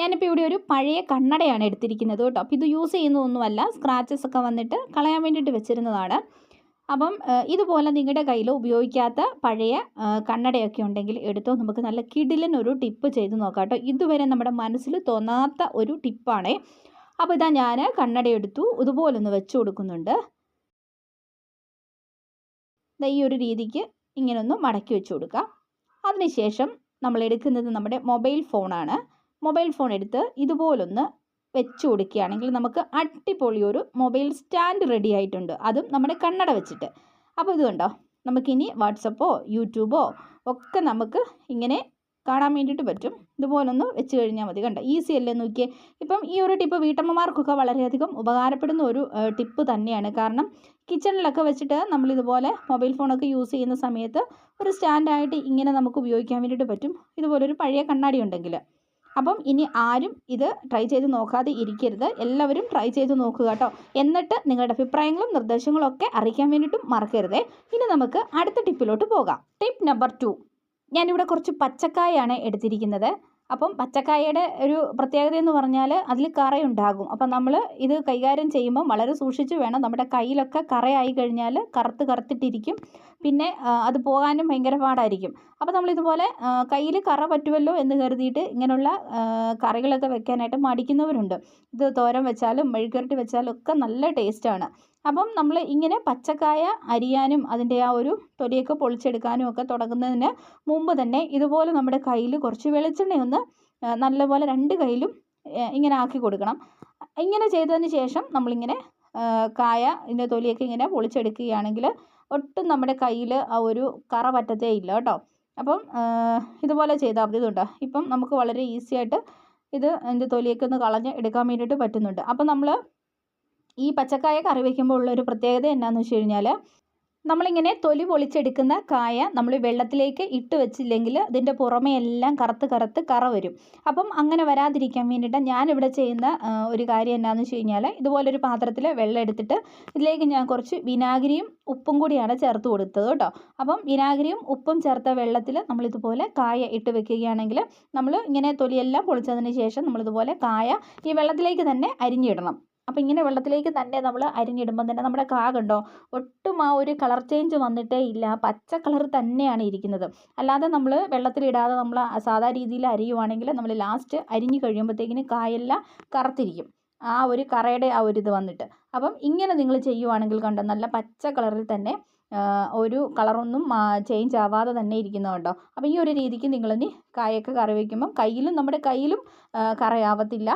ഞാനിപ്പോൾ ഇവിടെ ഒരു പഴയ കണ്ണടയാണ് എടുത്തിരിക്കുന്നത് കേട്ടോ. അപ്പോൾ ഇത് യൂസ് ചെയ്യുന്നതൊന്നുമല്ല. സ്ക്രാച്ചസ് ഒക്കെ വന്നിട്ട് കളയാൻ വേണ്ടിയിട്ട് വെച്ചിരുന്നതാണ്. അപ്പം ഇതുപോലെ നിങ്ങളുടെ കയ്യിൽ ഉപയോഗിക്കാത്ത പഴയ കണ്ണടയൊക്കെ ഉണ്ടെങ്കിൽ എടുത്തോ. നമുക്ക് നല്ല കിടിലൻ ഒരു ടിപ്പ് ചെയ്ത് നോക്കാം കേട്ടോ. ഇതുവരെ നമ്മുടെ മനസ്സിൽ തോന്നാത്ത ഒരു ടിപ്പാണേ അപ്പോൾ ഇതാ ഞാൻ കണ്ണട എടുത്തു ഇതുപോലൊന്ന് വെച്ചു കൊടുക്കുന്നുണ്ട്. ഈ ഒരു രീതിക്ക് ഇങ്ങനെ ഒന്ന് മടക്കി വെച്ച് കൊടുക്കുക അതിനുശേഷം നമ്മൾ എടുക്കുന്നത് നമ്മുടെ മൊബൈൽ ഫോണാണ്. മൊബൈൽ ഫോൺ എടുത്ത് ഇതുപോലൊന്ന് വെച്ച് കൊടുക്കുകയാണെങ്കിൽ നമുക്ക് അടിപൊളി ഒരു മൊബൈൽ സ്റ്റാൻഡ് റെഡി ആയിട്ടുണ്ട്. അതും നമ്മുടെ കണ്ണട വെച്ചിട്ട്. അപ്പോൾ ഇത് കണ്ടോ? നമുക്കിനി വാട്സപ്പോ യൂട്യൂബോ ഒക്കെ നമുക്ക് ഇങ്ങനെ കാണാൻ വേണ്ടിയിട്ട് പറ്റും. ഇതുപോലൊന്ന് വെച്ച് കഴിഞ്ഞാൽ മതി. കണ്ടോ? ഈസി അല്ലേ നോക്കിയേ? ഇപ്പം ഈ ഒരു ടിപ്പ് വീട്ടമ്മമാർക്കൊക്കെ വളരെയധികം ഉപകാരപ്പെടുന്ന ഒരു ടിപ്പ് തന്നെയാണ്. കാരണം കിച്ചണിലൊക്കെ വെച്ചിട്ട് നമ്മളിതുപോലെ മൊബൈൽ ഫോണൊക്കെ യൂസ് ചെയ്യുന്ന സമയത്ത് ഒരു സ്റ്റാൻഡായിട്ട് ഇങ്ങനെ നമുക്ക് ഉപയോഗിക്കാൻ വേണ്ടിയിട്ട് പറ്റും. ഇതുപോലൊരു പഴയ കണ്ണാടി ഉണ്ടെങ്കിൽ. അപ്പം ഇനി ആരും ഇത് ട്രൈ ചെയ്ത് നോക്കാതെ ഇരിക്കരുത്. എല്ലാവരും ട്രൈ ചെയ്ത് നോക്കുക കേട്ടോ. എന്നിട്ട് നിങ്ങളുടെ അഭിപ്രായങ്ങളും നിർദ്ദേശങ്ങളും ഒക്കെ അറിയിക്കാൻ വേണ്ടിയിട്ടും മറക്കരുതേ. ഇനി നമുക്ക് അടുത്ത ടിപ്പിലോട്ട് പോകാം. ടിപ്പ് നമ്പർ ടു ഞാനിവിടെ കുറച്ച് പച്ചക്കായാണ് എടുത്തിരിക്കുന്നത്. അപ്പം പച്ചക്കായയുടെ ഒരു പ്രത്യേകത എന്ന് പറഞ്ഞാൽ അതിൽ കറയുണ്ടാകും. അപ്പം നമ്മൾ ഇത് കൈകാര്യം ചെയ്യുമ്പം വളരെ സൂക്ഷിച്ച് വേണം. നമ്മുടെ കയ്യിലൊക്കെ കറയായി കഴിഞ്ഞാൽ കറുത്ത് കറുത്തിട്ടിരിക്കും. പിന്നെ അത് പോകാനും ഭയങ്കര പാടായിരിക്കും. അപ്പോൾ നമ്മളിതുപോലെ കയ്യിൽ കറ പറ്റുമല്ലോ എന്ന് കരുതിയിട്ട് ഇങ്ങനെയുള്ള കറികളൊക്കെ വെക്കാനായിട്ട് മടിക്കുന്നവരുണ്ട്. ഇത് തോരൻ വെച്ചാലും മെഴുകുരട്ടി വെച്ചാലും ഒക്കെ നല്ല ടേസ്റ്റാണ്. അപ്പം നമ്മൾ ഇങ്ങനെ പച്ചക്കായ അരിയാനും അതിന്റെ ആ ഒരു തൊലിയൊക്കെ പൊളിച്ചെടുക്കാനും ഒക്കെ തുടങ്ങുന്നതിന് മുമ്പ് തന്നെ ഇതുപോലെ നമ്മുടെ കയ്യിൽ കുറച്ച് വെളിച്ചെണ്ണയൊന്ന് നല്ലപോലെ രണ്ട് കയ്യിലും ഇങ്ങനെ ആക്കി കൊടുക്കണം. ഇങ്ങനെ ചെയ്തതിന് ശേഷം നമ്മളിങ്ങനെ കായ ഇതിന്റെ തൊലിയൊക്കെ ഇങ്ങനെ പൊളിച്ചെടുക്കുകയാണെങ്കിൽ ഒട്ടും നമ്മുടെ കയ്യിൽ ആ ഒരു കറ പറ്റത്തേ ഇല്ല കേട്ടോ. അപ്പം ഇതുപോലെ ചെയ്താൽ മതി ഇതുണ്ടോ? ഇപ്പം നമുക്ക് വളരെ ഈസി ആയിട്ട് ഇത് എന്റെ തൊലിയൊക്കെ ഒന്ന് കളഞ്ഞ് എടുക്കാൻ വേണ്ടിയിട്ട് പറ്റുന്നുണ്ട്. അപ്പം നമ്മൾ ഈ പച്ചക്കായ കറി വയ്ക്കുമ്പോൾ ഉള്ളൊരു പ്രത്യേകത എന്നാന്ന് വെച്ച് കഴിഞ്ഞാൽ നമ്മളിങ്ങനെ തൊലി പൊളിച്ചെടുക്കുന്ന കായ നമ്മൾ വെള്ളത്തിലേക്ക് ഇട്ട് വെച്ചില്ലെങ്കിൽ അതിന്റെ പുറമേ എല്ലാം കറുത്ത് കറുത്ത് കറ വരും. അപ്പം അങ്ങനെ വരാതിരിക്കാൻ വേണ്ടിയിട്ട് ഞാനിവിടെ ചെയ്യുന്ന ഒരു കാര്യം എന്നാന്ന് വെച്ച് കഴിഞ്ഞാൽ ഇതുപോലൊരു പാത്രത്തിൽ വെള്ളം എടുത്തിട്ട് ഇതിലേക്ക് ഞാൻ കുറച്ച് വിനാഗിരിയും ഉപ്പും കൂടിയാണ് ചേർത്ത് കൊടുത്തത് കേട്ടോ. അപ്പം വിനാഗിരിയും ഉപ്പും ചേർത്ത വെള്ളത്തിൽ നമ്മളിതുപോലെ കായ ഇട്ട് വെക്കുകയാണെങ്കിൽ നമ്മൾ ഇങ്ങനെ തൊലിയെല്ലാം പൊളിച്ചതിന് ശേഷം നമ്മളിതുപോലെ കായ ഈ വെള്ളത്തിലേക്ക് തന്നെ അരിഞ്ഞിടണം. അപ്പോൾ ഇങ്ങനെ വെള്ളത്തിലേക്ക് തന്നെ നമ്മൾ അരിഞ്ഞിടുമ്പം തന്നെ നമ്മുടെ കാ കണ്ടോ ഒട്ടും ആ ഒരു കളർ ചേഞ്ച് വന്നിട്ടേ ഇല്ല. പച്ച കളർ തന്നെയാണ് ഇരിക്കുന്നത്. അല്ലാതെ നമ്മൾ വെള്ളത്തിലിടാതെ നമ്മൾ സാധാ രീതിയിൽ അരിയുവാണെങ്കിൽ നമ്മൾ ലാസ്റ്റ് അരിഞ്ഞ് കഴിയുമ്പോഴത്തേക്കിന് കായെല്ലാം കറുത്തിരിക്കും. ആ ഒരു കറയുടെ ആ ഒരു ഇത് വന്നിട്ട്. അപ്പം ഇങ്ങനെ നിങ്ങൾ ചെയ്യുവാണെങ്കിൽ കണ്ടോ നല്ല പച്ച കളറിൽ തന്നെ ഒരു കളറൊന്നും ചേഞ്ച് ആവാതെ തന്നെ ഇരിക്കുന്നതുണ്ടോ അപ്പം അപ്പോൾ ഈ ഒരു രീതിക്ക് നിങ്ങളിനി കായൊക്കെ കറി വയ്ക്കുമ്പം കയ്യിലും നമ്മുടെ കയ്യിലും കറയാവത്തില്ല.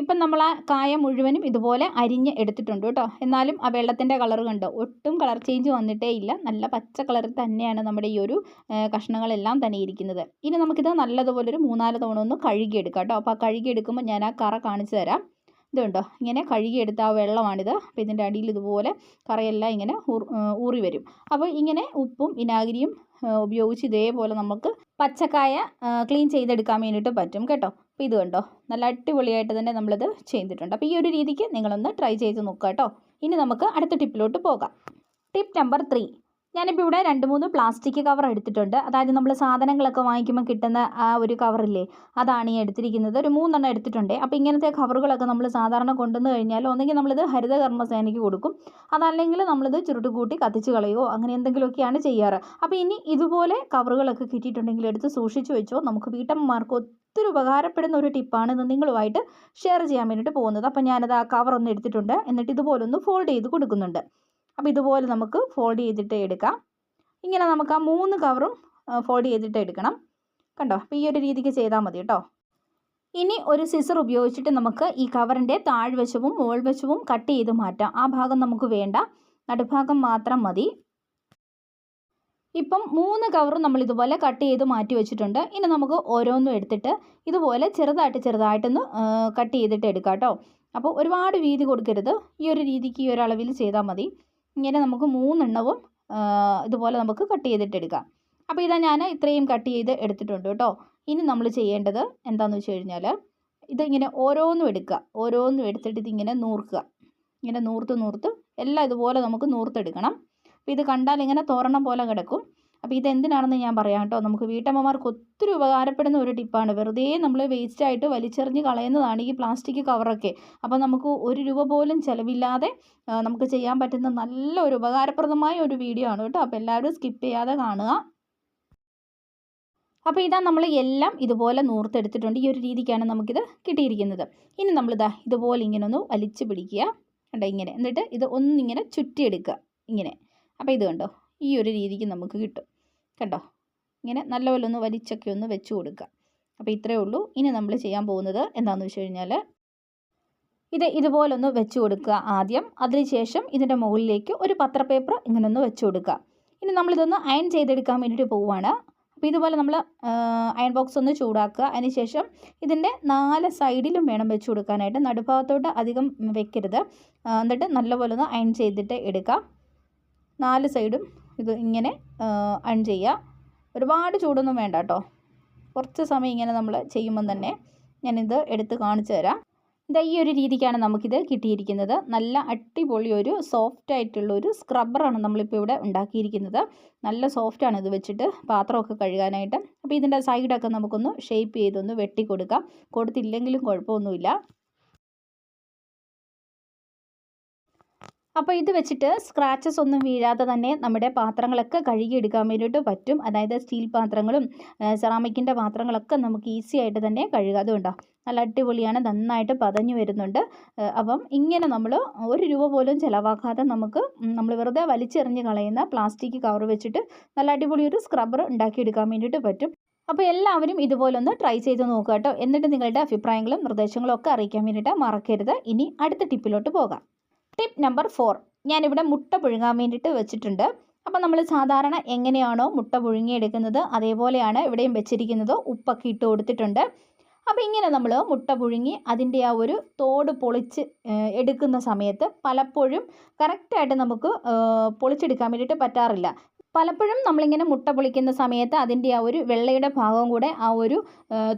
ഇപ്പം നമ്മൾ ആ കായ മുഴുവനും ഇതുപോലെ അരിഞ്ഞ് എടുത്തിട്ടുണ്ട് കേട്ടോ. എന്നാലും ആ വെള്ളത്തിന്റെ കളർ കണ്ടോ? ഒട്ടും കളർ ചേഞ്ച് വന്നിട്ടേ ഇല്ല. നല്ല പച്ച കളറിൽ തന്നെയാണ് നമ്മുടെ ഈ ഒരു കഷ്ണങ്ങളെല്ലാം തന്നെ ഇരിക്കുന്നത് ഇനി നമുക്കിത് നല്ലതുപോലെ ഒരു മൂന്നാൽ തവണ ഒന്ന് കഴുകിയെടുക്കാം കേട്ടോ. അപ്പോൾ ആ കഴുകിയെടുക്കുമ്പോൾ ഞാൻ ആ കറ കാണിച്ചു തരാം. ഇതുണ്ടോ ഇങ്ങനെ കഴുകിയെടുത്ത ആ വെള്ളമാണിത്. അപ്പോൾ ഇതിന്റെ അടിയിൽ ഇതുപോലെ കറയെല്ലാം ഇങ്ങനെ ഊറി വരും. അപ്പോൾ ഇങ്ങനെ ഉപ്പും വിനാഗിരിയും ഉപയോഗിച്ച് ഇതേപോലെ നമുക്ക് പച്ചക്കായ ക്ലീൻ ചെയ്തെടുക്കാൻ വേണ്ടിയിട്ട് പറ്റും കേട്ടോ. അപ്പോൾ ഇത് കണ്ടോ? നല്ല അടിപൊളിയായിട്ട് തന്നെ നമ്മളിത് ചെയ്തിട്ടുണ്ട്. അപ്പോൾ ഈ ഒരു രീതിക്ക് നിങ്ങളൊന്ന് ട്രൈ ചെയ്ത് നോക്കുക കേട്ടോ. ഇനി നമുക്ക് അടുത്ത ടിപ്പിലോട്ട് പോകാം. ടിപ്പ് നമ്പർ ത്രീ ഞാനിപ്പോൾ ഇവിടെ രണ്ട് മൂന്ന് പ്ലാസ്റ്റിക് കവർ എടുത്തിട്ടുണ്ട്. അതായത് നമ്മൾ സാധനങ്ങളൊക്കെ വാങ്ങിക്കുമ്പോൾ കിട്ടുന്ന ആ ഒരു കവറില്ലേ അതാണ് ഈ എടുത്തിരിക്കുന്നത്. ഒരു മൂന്നെണ്ണം എടുത്തിട്ടുണ്ട്. അപ്പോൾ ഇങ്ങനത്തെ കവറുകളൊക്കെ നമ്മൾ സാധാരണ കൊണ്ടുവന്ന് കഴിഞ്ഞാൽ ഒന്നെങ്കിൽ നമ്മളിത് ഹരിതകർമ്മസേനയ്ക്ക് കൊടുക്കും. അതല്ലെങ്കിൽ നമ്മളിത് ചുരുട്ട് കൂട്ടി കത്തിച്ച് കളയുകയോ അങ്ങനെ എന്തെങ്കിലുമൊക്കെയാണ് ചെയ്യാറ്. അപ്പോൾ ഇനി ഇതുപോലെ കവറുകളൊക്കെ കിട്ടിയിട്ടുണ്ടെങ്കിൽ എടുത്ത് സൂക്ഷിച്ചു വെച്ചോ. നമുക്ക് വീട്ടമ്മമാർക്ക് ഒത്തിരി ഉപകാരപ്പെടുന്ന ഒരു ടിപ്പാണ് ഇത് നിങ്ങളുമായിട്ട് ഷെയർ ചെയ്യാൻ വേണ്ടിയിട്ട് പോകുന്നത്. അപ്പോൾ ഞാനത് ആ കവർ ഒന്ന് എടുത്തിട്ടുണ്ട്. എന്നിട്ട് ഇതുപോലൊന്ന് ഫോൾഡ് ചെയ്ത് കൊടുക്കുന്നുണ്ട്. അപ്പോൾ ഇതുപോലെ നമുക്ക് ഫോൾഡ് ചെയ്തിട്ട് എടുക്കാം. ഇങ്ങനെ നമുക്ക് ആ മൂന്ന് കവറും ഫോൾഡ് ചെയ്തിട്ട് എടുക്കണം. കണ്ടോ? അപ്പോൾ ഈ ഒരു രീതിക്ക് ചെയ്താൽ മതി കേട്ടോ. ഇനി ഒരു സിസർ ഉപയോഗിച്ചിട്ട് നമുക്ക് ഈ കവറിന്റെ താഴ്വശവും മുകൾവശവും കട്ട് ചെയ്ത് മാറ്റാം. ആ ഭാഗം നമുക്ക് വേണ്ട. നടുഭാഗം മാത്രം മതി. ഇപ്പം മൂന്ന് കവറും നമ്മൾ ഇതുപോലെ കട്ട് ചെയ്ത് മാറ്റി വെച്ചിട്ടുണ്ട്. ഇനി നമുക്ക് ഓരോന്നും എടുത്തിട്ട് ഇതുപോലെ ചെറുതായിട്ട് ചെറുതായിട്ടൊന്ന് കട്ട് ചെയ്തിട്ട് എടുക്കാം കേട്ടോ. അപ്പോൾ ഒരുപാട് വീതി കൊടുക്കരുത്. ഈ ഒരു രീതിക്ക് ഈ ഒരളവിൽ ചെയ്താൽ മതി. ഇങ്ങനെ നമുക്ക് മൂന്നെണ്ണവും ഇതുപോലെ നമുക്ക് കട്ട് ചെയ്തിട്ട് എടുക്കാം. അപ്പോൾ ഇതാ ഞാൻ ഇത്രയും കട്ട് ചെയ്ത് എടുത്തിട്ടുണ്ട് കേട്ടോ. ഇനി നമ്മൾ ചെയ്യേണ്ടത് എന്താണെന്ന് വെച്ച് കഴിഞ്ഞാൽ ഇതിങ്ങനെ ഓരോന്നും എടുക്കുക. ഓരോന്നും എടുത്തിട്ട് ഇതിങ്ങനെ നൂർക്കുക. ഇങ്ങനെ നൂർത്ത് നൂർത്ത് എല്ലാം ഇതുപോലെ നമുക്ക് നൂർത്തെടുക്കണം. അപ്പോൾ ഇത് കണ്ടാൽ ഇങ്ങനെ തോരണം പോലെ കിടക്കും. അപ്പോൾ ഇതെന്തിനാണെന്ന് ഞാൻ പറയാം കേട്ടോ. നമുക്ക് വീട്ടമ്മമാർക്ക് ഒത്തിരി ഉപകാരപ്പെടുന്ന ഒരു ടിപ്പാണ് വെറുതെ നമ്മൾ വേസ്റ്റായിട്ട് വലിച്ചെറിഞ്ഞ് കളയുന്നതാണ് ഈ പ്ലാസ്റ്റിക് കവറൊക്കെ അപ്പോൾ നമുക്ക് ഒരു രൂപ പോലും ചിലവില്ലാതെ നമുക്ക് ചെയ്യാൻ പറ്റുന്ന നല്ല ഒരു ഉപകാരപ്രദമായ ഒരു വീഡിയോ ആണ് കേട്ടോ. അപ്പോൾ എല്ലാവരും സ്കിപ്പ് ചെയ്യാതെ കാണുക. അപ്പോൾ ഇതാ നമ്മൾ എല്ലാം ഇതുപോലെ നൂർത്തെടുത്തിട്ടുണ്ട്. ഈ ഒരു രീതിക്കാണ് നമുക്കിത് കിട്ടിയിരിക്കുന്നത്. ഇനി നമ്മളിതാ ഇതുപോലെ ഇങ്ങനെ ഒന്ന് വലിച്ചു പിടിക്കുക. കണ്ടോ? ഇങ്ങനെ. എന്നിട്ട് ഇത് ഒന്നിങ്ങനെ ചുറ്റിയെടുക്കുക. ഇങ്ങനെ. അപ്പോൾ ഇത് കണ്ടോ? ഈ ഒരു രീതിക്ക് നമുക്ക് കിട്ടും. കണ്ടോ? ഇങ്ങനെ നല്ലപോലെ ഒന്ന് വലിച്ചൊക്കെ ഒന്ന് വെച്ച് കൊടുക്കുക. അപ്പോൾ ഇത്രയേ ഉള്ളൂ. ഇനി നമ്മൾ ചെയ്യാൻ പോകുന്നത് എന്താണെന്ന് വെച്ച് കഴിഞ്ഞാൽ ഇത് ഇതുപോലൊന്ന് വെച്ച് കൊടുക്കുക ആദ്യം. അതിനുശേഷം ഇതിന്റെ മുകളിലേക്ക് ഒരു പത്രപേപ്പർ ഇങ്ങനെ ഒന്ന് വെച്ച് കൊടുക്കുക. ഇനി നമ്മളിതൊന്ന് അയൺ ചെയ്തെടുക്കാൻ വേണ്ടിയിട്ട് പോവുകയാണ്. അപ്പോൾ ഇതുപോലെ നമ്മൾ അയൺ ബോക്സ് ഒന്ന് ചൂടാക്കുക. അതിനുശേഷം ഇതിന്റെ നാല് സൈഡിലും വേണം വെച്ച് കൊടുക്കാനായിട്ട്. നടുഭാഗത്തോട്ട് അധികം വെക്കരുത്. എന്നിട്ട് നല്ലപോലെ ഒന്ന് അയൺ ചെയ്തിട്ട് എടുക്കാം. നാല് സൈഡും ഇത് ഇങ്ങനെ അൺ ചെയ്യുക ഒരുപാട് ചൂടൊന്നും വേണ്ട കേട്ടോ കുറച്ച് സമയം ഇങ്ങനെ നമ്മൾ ചെയ്യുമ്പം തന്നെ ഞാനിത് എടുത്ത് കാണിച്ചു തരാം. ഇതാ ഈ ഒരു രീതിക്കാണ് നമുക്കിത് കിട്ടിയിരിക്കുന്നത്. നല്ല അടിപൊളി ഒരു സോഫ്റ്റ് ആയിട്ടുള്ള ഒരു സ്ക്രബ്ബറാണ് നമ്മളിപ്പോൾ ഇവിടെ ഉണ്ടാക്കിയിരിക്കുന്നത്. നല്ല സോഫ്റ്റാണ് ഇത് വെച്ചിട്ട് പാത്രമൊക്കെ കഴുകാനായിട്ട്. അപ്പോൾ ഇതിന്റെ സൈഡൊക്കെ നമുക്കൊന്ന് ഷേപ്പ് ചെയ്തൊന്ന് വെട്ടി കൊടുക്കാം കൊടുത്തില്ലെങ്കിലും കുഴപ്പമൊന്നുമില്ല. അപ്പോൾ ഇത് വെച്ചിട്ട് സ്ക്രാച്ചസ് ഒന്നും വീഴാതെ തന്നെ നമ്മുടെ പാത്രങ്ങളൊക്കെ കഴുകിയെടുക്കാൻ വേണ്ടിയിട്ട് പറ്റും. അതായത് സ്റ്റീൽ പാത്രങ്ങളും സെറാമിക്കിന്റെ പാത്രങ്ങളൊക്കെ നമുക്ക് ഈസി ആയിട്ട് തന്നെ കഴുകാം. അതുകൊണ്ടോ നല്ല അടിപൊളിയാണ്. നന്നായിട്ട് പതഞ്ഞു വരുന്നുണ്ട്. അപ്പം ഇങ്ങനെ നമ്മൾ ഒരു രൂപ പോലും ചിലവാക്കാതെ നമുക്ക് നമ്മൾ വെറുതെ വലിച്ചെറിഞ്ഞ് കളയുന്ന പ്ലാസ്റ്റിക് കവർ വെച്ചിട്ട് നല്ല അടിപൊളി ഒരു സ്ക്രബ്ബർ ഉണ്ടാക്കിയെടുക്കാൻ വേണ്ടിയിട്ട് പറ്റും. അപ്പോൾ എല്ലാവരും ഇതുപോലൊന്ന് ട്രൈ ചെയ്ത് നോക്കുക കേട്ടോ. എന്നിട്ട് നിങ്ങളുടെ അഭിപ്രായങ്ങളും നിർദ്ദേശങ്ങളും ഒക്കെ അറിയിക്കാൻ വേണ്ടിയിട്ട് മറക്കരുത്. ഇനി അടുത്ത ടിപ്പിലോട്ട് പോകാം. ടിപ്പ് നമ്പർ ഫോർ ഞാനിവിടെ മുട്ട പുഴുങ്ങാൻ വേണ്ടിയിട്ട് വെച്ചിട്ടുണ്ട്. അപ്പോൾ നമ്മൾ സാധാരണ എങ്ങനെയാണോ മുട്ട പുഴുങ്ങിയെടുക്കുന്നത് അതേപോലെയാണ് ഇവിടെയും വെച്ചിരിക്കുന്നത് ഉപ്പൊക്കെ ഇട്ട് കൊടുത്തിട്ടുണ്ട്. അപ്പോൾ ഇങ്ങനെ നമ്മൾ മുട്ട പുഴുങ്ങി അതിന്റെ ആ ഒരു തോട് പൊളിച്ച് എടുക്കുന്ന സമയത്ത് പലപ്പോഴും കറക്റ്റായിട്ട് നമുക്ക് പൊളിച്ചെടുക്കാൻ വേണ്ടിയിട്ട് പറ്റാറില്ല. പലപ്പോഴും നമ്മളിങ്ങനെ മുട്ട പൊളിക്കുന്ന സമയത്ത് അതിന്റെ ആ ഒരു വെള്ളയുടെ ഭാഗവും കൂടെ ആ ഒരു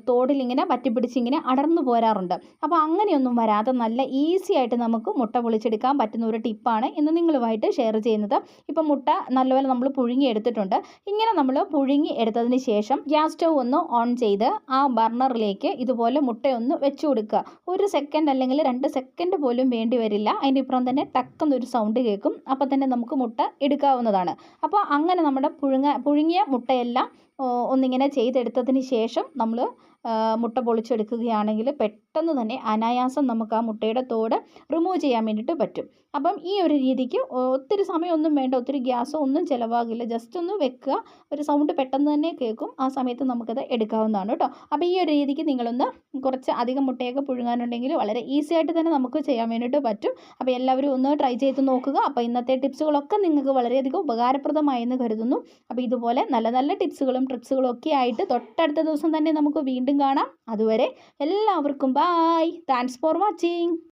തോടിലിങ്ങനെ പറ്റിപ്പിടിച്ചിങ്ങനെ അടർന്നു പോരാറുണ്ട്. അപ്പോൾ അങ്ങനെയൊന്നും വരാതെ നല്ല ഈസി ആയിട്ട് നമുക്ക് മുട്ട പൊളിച്ചെടുക്കാൻ പറ്റുന്ന ഒരു ടിപ്പാണ് ഇന്ന് നിങ്ങളുമായിട്ട് ഷെയർ ചെയ്യുന്നത്. ഇപ്പം മുട്ട നല്ലപോലെ നമ്മൾ പുഴുങ്ങി എടുത്തിട്ടുണ്ട്. ഇങ്ങനെ നമ്മൾ പുഴുങ്ങി എടുത്തതിന് ശേഷം ഗ്യാസ് സ്റ്റൗ ഒന്ന് ഓൺ ചെയ്ത് ആ ബർണറിലേക്ക് ഇതുപോലെ മുട്ടയൊന്ന് വെച്ചു കൊടുക്കുക. ഒരു സെക്കൻഡ് അല്ലെങ്കിൽ രണ്ട് സെക്കൻഡ് പോലും വേണ്ടി വരില്ല. അതിന്റെ ഇപ്പുറം തന്നെ ടക്കെന്നൊരു സൗണ്ട് കേൾക്കും. അപ്പോൾ തന്നെ നമുക്ക് മുട്ട എടുക്കാവുന്നതാണ്. അപ്പോൾ അങ്ങനെ നമ്മുടെ പുഴുങ്ങ പുഴുങ്ങിയ മുട്ടയെല്ലാം ഒന്നിങ്ങനെ ചെയ്തെടുത്തതിന് ശേഷം നമ്മൾ മുട്ട പൊളിച്ചെടുക്കുകയാണെങ്കിൽ പെട്ടെന്ന് തന്നെ അനായാസം നമുക്ക് ആ മുട്ടയുടെ തോട് റിമൂവ് ചെയ്യാൻ വേണ്ടിയിട്ട് പറ്റും. അപ്പം ഈ ഒരു രീതിക്ക് ഒത്തിരി സമയമൊന്നും വേണ്ട ഒത്തിരി ഗ്യാസോ ഒന്നും ചിലവാകില്ല. ജസ്റ്റ് ഒന്ന് വെക്കുക. ഒരു സൗണ്ട് പെട്ടെന്ന് തന്നെ കേൾക്കും. ആ സമയത്ത് നമുക്കത് എടുക്കാവുന്നതാണ് കേട്ടോ. അപ്പോൾ ഈ ഒരു രീതിക്ക് നിങ്ങളൊന്ന് കുറച്ച് അധികം മുട്ടയൊക്കെ പുഴുങ്ങാനുണ്ടെങ്കിൽ വളരെ ഈസി ആയിട്ട് തന്നെ നമുക്ക് ചെയ്യാൻ വേണ്ടിയിട്ട് പറ്റും. അപ്പോൾ എല്ലാവരും ഒന്ന് ട്രൈ ചെയ്ത് നോക്കുക. അപ്പോൾ ഇന്നത്തെ ടിപ്സുകളൊക്കെ നിങ്ങൾക്ക് വളരെയധികം ഉപകാരപ്രദമായെന്ന് കരുതുന്നു. അപ്പോൾ ഇതുപോലെ നല്ല നല്ല ടിപ്സുകളും ട്രിപ്സുകളും ഒക്കെ ആയിട്ട് തൊട്ടടുത്ത ദിവസം തന്നെ നമുക്ക് വീണ്ടും കാണാം. അതുവരെ എല്ലാവർക്കും ബായ് താങ്ക്സ് ഫോർ വാച്ചിങ്